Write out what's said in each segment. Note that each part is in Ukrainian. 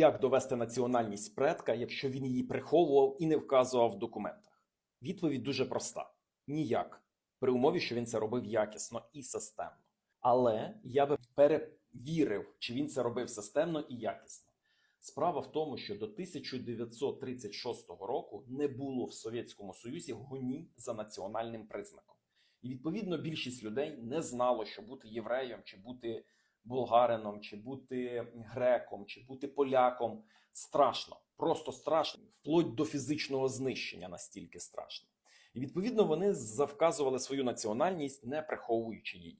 Як довести національність предка, якщо він її приховував і не вказував в документах? Відповідь дуже проста: ніяк, при умові, що він це робив якісно і системно. Але я би перевірив, чи він це робив системно і якісно. Справа в тому, що до 1936 року не було в Совєтському Союзі гонінь за національним признаком. І відповідно більшість людей не знало, що бути євреєм, чи бути болгарином, чи бути греком, чи бути поляком страшно, просто страшно, вплоть до фізичного знищення настільки страшно. І відповідно вони завказували свою національність, не приховуючи її.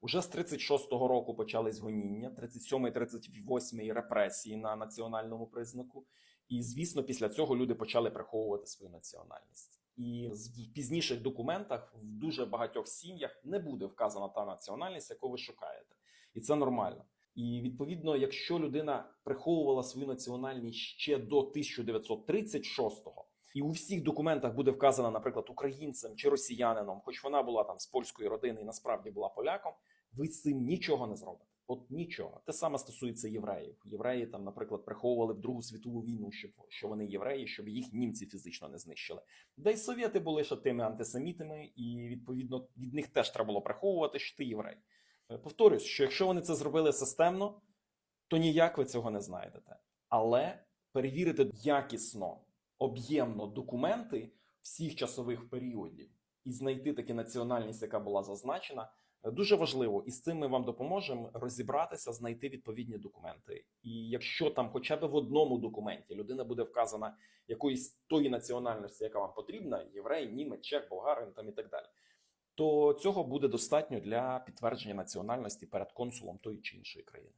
Уже з 36-го року почались гоніння, 37-й, 38-й репресії на національному признаку. І звісно, після цього люди почали приховувати свою національність. І в пізніших документах в дуже багатьох сім'ях не буде вказана та національність, яку ви шукаєте, і це нормально. І відповідно, якщо людина приховувала свою національність ще до 1936-го, і у всіх документах буде вказана, наприклад, українцем чи росіянином, хоч вона була там з польської родини і насправді була поляком, ви з цим нічого не зробите. От нічого. Те саме стосується євреїв. Євреї там, наприклад, приховували в Другу світову війну, щоб що вони євреї, щоб їх німці фізично не знищили. Да й совєти були ще тими антисемітами, і відповідно від них теж треба було приховувати, що ти єврей. Е, Повторюсь, що якщо вони це зробили системно, то ніяк ви цього не знайдете. Але перевірити якісно, об'ємно документи всіх часових періодів і знайти таки національність, яка була зазначена. Дуже важливо, і з цим ми вам допоможемо розібратися, знайти відповідні документи. І якщо там, хоча б в одному документі, людина буде вказана якоїсь тої національності, яка вам потрібна, єврей, німець, чех, болгарин там і так далі, то цього буде достатньо для підтвердження національності перед консулом тої чи іншої країни.